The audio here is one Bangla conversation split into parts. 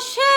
সে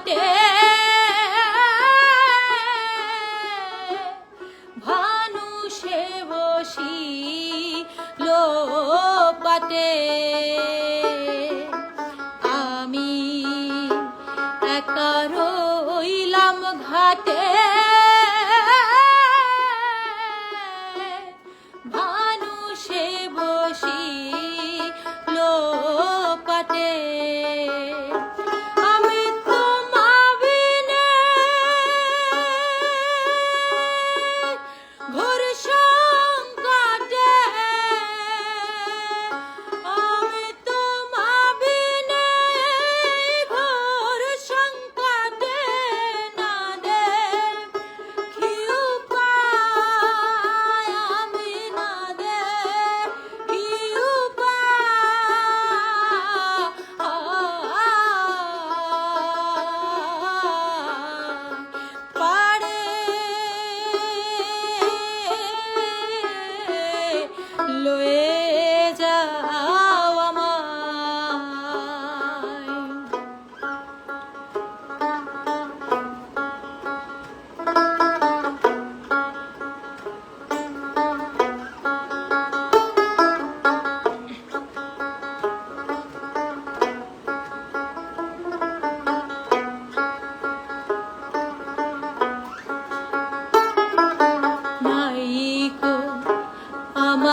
হাতে আমি একা রইলাম ঘাটে। lo es.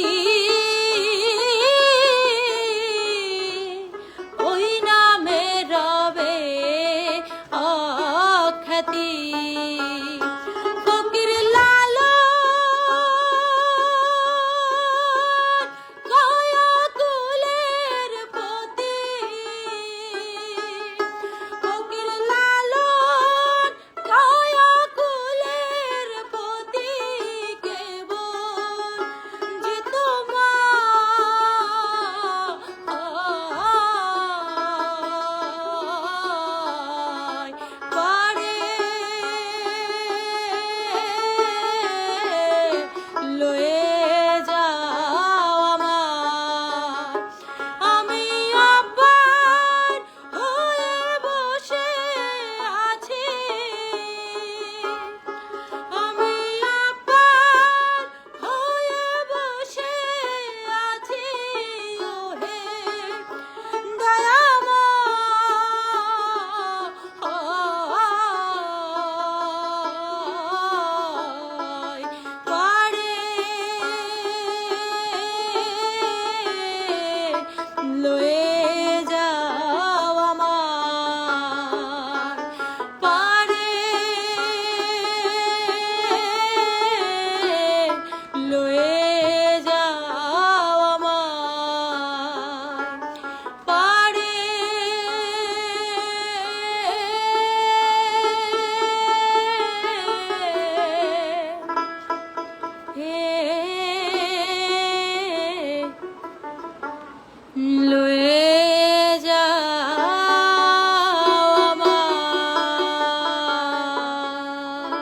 মাটি। ওই নামে রবে অখ্যাতি।